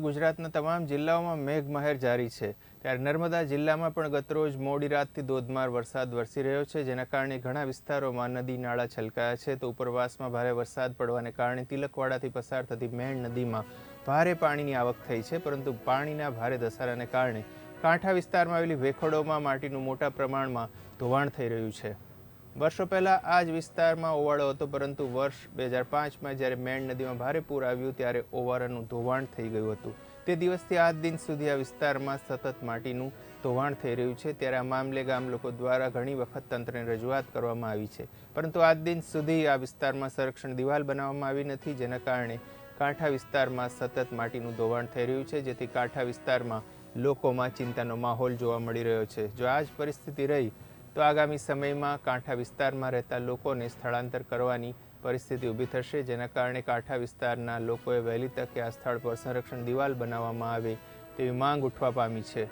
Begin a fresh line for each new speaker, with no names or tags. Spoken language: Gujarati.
ગુજરાતના તમામ જિલ્લાઓમાં મેઘમહેર જારી છે. ત્યારે નર્મદા જિલ્લામાં પણ ગતરોજ મોડી રાતથી ધોધમાર વરસાદ વરસી રહ્યો છે, જેના કારણે ઘણા વિસ્તારોમાં નદી નાળા છલકાયા છે. તો ઉપરવાસમાં ભારે વરસાદ પડવાને કારણે તિલકવાડાથી પસાર થતી મેણ નદીમાં ભારે પાણીની આવક થઈ છે, પરંતુ પાણીના ભારે ધસારાને કારણે કાંઠા વિસ્તારમાં આવેલી વેખડોમાં માટીનું મોટા પ્રમાણમાં ધોવાણ થઈ રહ્યું છે. વર્ષો પહેલાં આ જ વિસ્તારમાં ઓવાળો હતો, પરંતુ વર્ષ બે હજાર પાંચમાં જ્યારે મેણ નદીમાં ભારે પૂર આવ્યું ત્યારે ઓવારાનું ધોવાણ થઈ ગયું હતું. તે દિવસથી આજ દિન સુધી આ વિસ્તારમાં સતત માટીનું ધોવાણ થઈ રહ્યું છે. ત્યારે આ મામલે ગામ લોકો દ્વારા ઘણી વખત તંત્રને રજૂઆત કરવામાં આવી છે. પરંતુ આજ દિન સુધી આ વિસ્તારમાં સંરક્ષણ દિવાલ બનાવવામાં આવી નથી, જેના કારણે કાંઠા વિસ્તારમાં સતત માટીનું ધોવાણ થઈ રહ્યું છે, જેથી કાંઠા વિસ્તારમાં લોકોમાં ચિંતાનો માહોલ જોવા મળી રહ્યો છે. જો આ જ પરિસ્થિતિ રહી તો આગામી સમયમાં કાંઠા વિસ્તારમાં રહેતા લોકોને સ્થળાંતર કરવાની પરિસ્થિતિ ઊભી થશે, જેના કારણે કાંઠા વિસ્તારના લોકોએ વહેલી તકે આ સ્થળ પર સંરક્ષણ દિવાલ બનાવવામાં આવે તેવી માંગ ઉઠવા પામી છે.